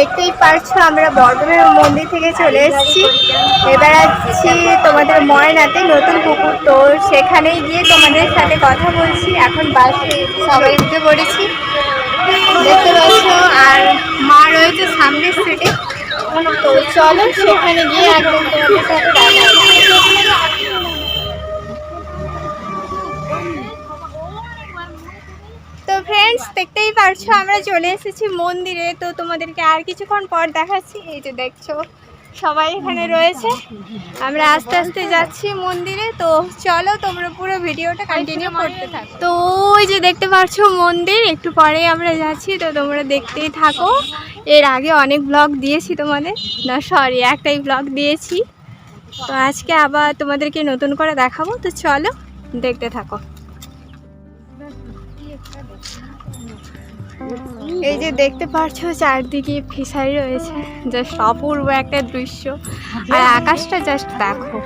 দেখতেই পারছ, আমরা বর্ধমান মন্দির থেকে চলে এসেছি। এবার আসছি তোমাদের ময়নাতে, নতুন পুকুর। তো সেখানেই গিয়ে তোমাদের সাথে কথা বলছি। এখন বাসে সবাই উঠে পড়েছি। দেখতে পাচ্ছ, আর মা রয়েছে সামনের সিটে তো চলো, সেখানে গিয়ে একদম তোমাদের সাথে ফ্রেন্ডস দেখতেই পারছ আমরা চলে এসেছি মন্দিরে। তো তোমাদেরকে আর কিছুক্ষণ পর দেখাচ্ছি এই যে দেখছ সবাই এখানে রয়েছে। আমরা আস্তে আস্তে যাচ্ছি মন্দিরে। তো চলো তোমরা পুরো ভিডিওটা কন্টিনিউ করতে থাকো। তো ওই যে দেখতে পারছ মন্দির একটু পরে আমরা যাচ্ছি। তো তোমরা দেখতেই থাকো। এর আগে অনেক ব্লগ দিয়েছি তোমাদের। না সরি একটাই ব্লগ দিয়েছি। তো আজকে আবার তোমাদেরকে নতুন করে দেখাবো। তো চলো দেখতে থাকো। এই যে দেখতে পারছ, চারদিকে ফিশারি রয়েছে জাস্ট অপূর্ব একটা দৃশ্য। আর আকাশটা জাস্ট দেখো।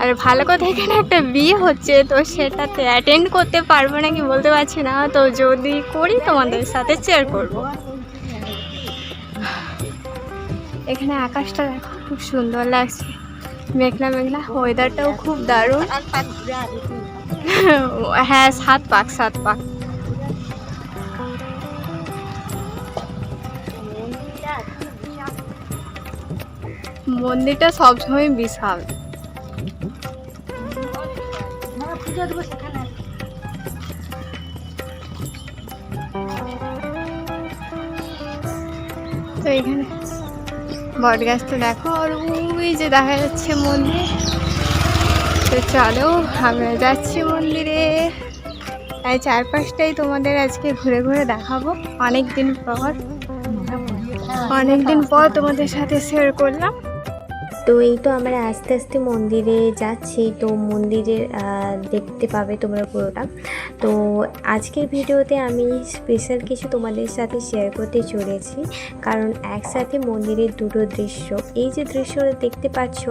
আর ভালো কথা, এখানে একটা বিয়ে হচ্ছে, তো সেটাতে অ্যাটেন্ড করতে পারব নাকি বলতে পারছি না। তো যদি করি, তোমাদের সাথে শেয়ার করব। এখানে আকাশটা দেখো, খুব সুন্দর লাগছে। মেঘলা মেঘলা ওয়েদারটাও খুব দারুণ। হ্যাঁ সাত পাক সাত পাক। মন্দিরটা সবসময় বিশাল। তো এখানে বট দেখো, আর ওই যে দেখা যাচ্ছে মন্দির। তো চলো, আমরা যাচ্ছি মন্দিরে। তাই চারপাশটাই তোমাদের আজকে ঘুরে ঘুরে দেখাবো। অনেক দিন পর অনেক দিন পর তোমাদের সাথে শেয়ার করলাম। তো এই তো আমরা আস্তে আস্তে মন্দিরে যাচ্ছি। তো মন্দিরের আহ, দেখতে পাবে তোমরা পুরোটা। তো আজকের ভিডিওতে আমি স্পেশাল কিছু তোমাদের সাথে শেয়ার করতে চলেছি। কারণ একসাথে মন্দিরের দুটো দৃশ্য। এই যে দৃশ্যটা দেখতে পাচ্ছ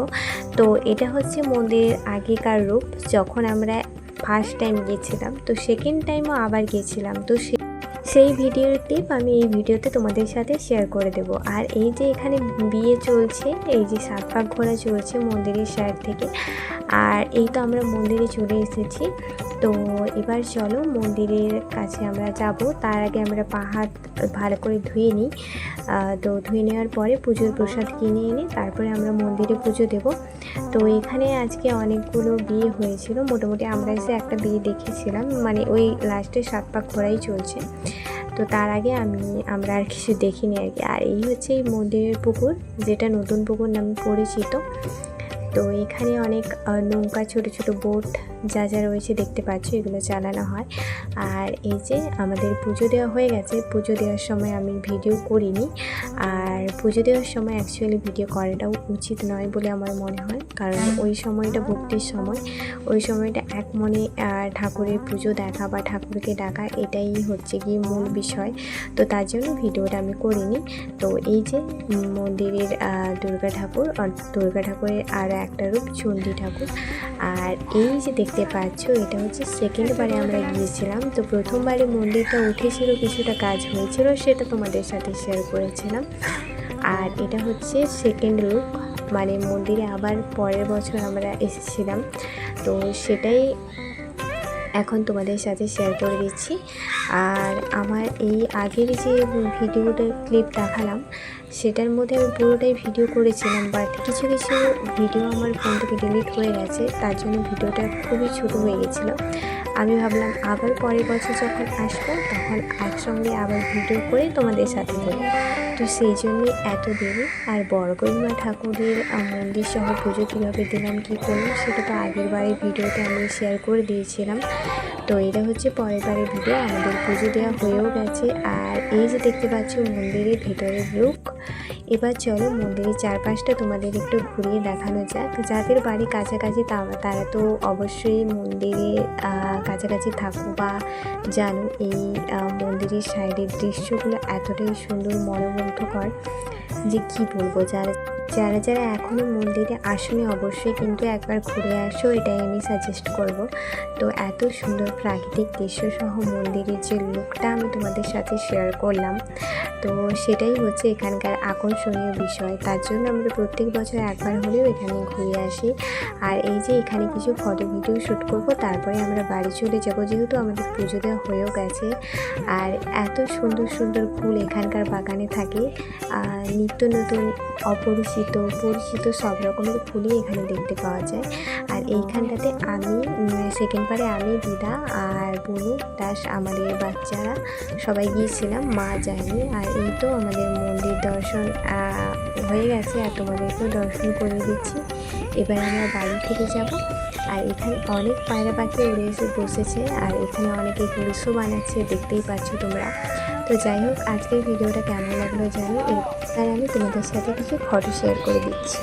তো এটা হচ্ছে মন্দিরের আগেকার রূপ। যখন আমরা ফার্স্ট টাইম গিয়েছিলাম তো সেকেন্ড টাইমও আবার গিয়েছিলাম তো সে সেই ভিডিওর টিপ আমি এই ভিডিওতে তোমাদের সাথে শেয়ার করে দেব। আর এই যে এখানে বিয়ে চলছে, এই যে সাত পাক ঘোরা চলছে মন্দিরের সাইড থেকে, আর এই তো আমরা মন্দিরে চলে এসেছি। তো এবার চলো মন্দিরের কাছে আমরা যাব। তার আগে আমরা পা হাত ভালো করে ধুয়ে নিই। তো ধুয়ে নেওয়ার পরে পুজোর প্রসাদ কিনে এনে তারপরে আমরা মন্দিরে পুজো দেব। তো এখানে আজকে অনেকগুলো বিয়ে হয়েছিল। মোটামুটি আমরা এসে একটা বিয়ে দেখেছিলাম মানে ওই লাস্টে সাত পাক ঘোরাই চলছে। তো তার আগে আমি, আমরা আর কিছু দেখিনি আর কি। আর এই হচ্ছে এই মন্দিরের পুকুর, যেটা নতুন পুকুর নামে পরিচিত। তো এখানে অনেক নৌকা, ছোট ছোট বোট যা যা রয়েছে দেখতে পাচ্ছ, এগুলো চালানো হয়। আর এই যে আমাদের পুজো দেওয়া হয়ে গেছে, পুজো দেওয়ার সময় আমি ভিডিও করিনি। আর পুজো দেওয়ার সময় অ্যাকচুয়ালি ভিডিও করাটাও উচিত নয় বলে আমার মনে হয়। কারণ ওই সময়টা ভক্তির সময়, ওই সময়টা এক মনে ঠাকুরের পুজো দেখা বা ঠাকুরকে ডাকা, এটাই হচ্ছে কি মূল বিষয়। তো তার জন্য ভিডিওটা আমি করিনি। তো এই যে মন্দিরের দুর্গা ঠাকুর দুর্গা ঠাকুরের আর একটা রূপ চণ্ডী ঠাকুর। আর এই যে দেখতে পাচ্ছ, এটা হচ্ছে সেকেন্ড বারে আমরা গিয়েছিলাম। তো প্রথমবারে মন্দিরটা উঠেছিল, কিছুটা কাজ হয়েছিল, সেটা তোমাদের সাথে শেয়ার করেছিলাম। আর এটা হচ্ছে সেকেন্ড লুক মানে মন্দিরে আবার পরের বছর আমরা এসেছিলাম। তো সেটাই এখন তোমাদের সাথে শেয়ার করে দিচ্ছি। আর আমার এই আগের যে ভিডিওটা ক্লিপ দেখালাম, সেটার মধ্যে আমি পুরোটাই ভিডিও করেছিলাম বাট কিছু কিছু ভিডিও আমার ফোন থেকে ডিলিট হয়ে গেছে, তার জন্য ভিডিওটা খুবই ছোটো হয়ে গেছিল। আমি ভাবলাম আবার পরের বছর যখন আসব, তখন একসঙ্গে আবার ভিডিও করে তোমাদের সাথে দেবো তো সেই জন্যই এত দেরি। আর বড়গরিমা ঠাকুরের মন্দির সহ পুজো কীভাবে দিলাম, কী করলাম, সেটা তো আগের বারের ভিডিওতে আমি শেয়ার করে দিয়েছিলাম। তো এটা হচ্ছে পরের বারের ভিডিও। আমাদের পুজো দেওয়া হয়েও গেছে। আর এই যে দেখতে পাচ্ছ, মন্দিরের ভেতরের লুক এবার চলো মন্দিরের চারপাশটা তোমাদের একটু ঘুরিয়ে দেখানো যাক। যাদের বাড়ি কাছাকাছি তা- তারা তো অবশ্যই মন্দিরে কাছাকাছি থাকো বা জানো এই মন্দিরের সাইডের দৃশ্যগুলো এতটাই সুন্দর মনোমুগ্ধকর যে কি বলব যারা যারা যারা এখনও মন্দিরে আসেনি, অবশ্যই কিন্তু একবার ঘুরে আসো, এটাই আমি সাজেস্ট করব। তো এত সুন্দর প্রাকৃতিক দৃশ্য সহ মন্দিরের যে লুকটা আমি তোমাদের সাথে শেয়ার করলাম, তো সেটাই হচ্ছে এখানকার আকর্ষণীয় বিষয়। তার জন্য আমরা প্রত্যেক বছর একবার হলেও এখানে ঘুরে আসি। আর এই যে এখানে কিছু ফটো ভিডিও শ্যুট করব, তারপরে আমরা বাড়ি চলে যাব, যেহেতু আমাদের পুজো দেওয়া হয়েও গেছে। আর এত সুন্দর সুন্দর ফুল এখানকার বাগানে থাকে। নিত্য নতুন অপরিচিত পরিচিত সব রকমের ফুলই এখানে দেখতে পাওয়া যায়। আর এইখানটাতে আমি সেকেন্ড পারে আমি, দিদা আর বনু প্লাস আমাদের বাচ্চারা সবাই গিয়েছিলাম, মা যায়নি। আর এই তো আমাদের মন্দির দর্শন হয়ে গেছে, আর তোমাদেরকেও দর্শন করে দিচ্ছি। এবার আমরা বাড়ি থেকে যাব। আর এখানে অনেক পায়রা পাখি উড়ে এসে বসেছে, আর এখানে অনেকে রিলসও বানাচ্ছে, দেখতেই পাচ্ছ তোমরা। তো যাই হোক, আজকের ভিডিওটা কেমন লাগল জানি আর আমি তোমাদের সাথে কিছু ফটো শেয়ার করে দিচ্ছি।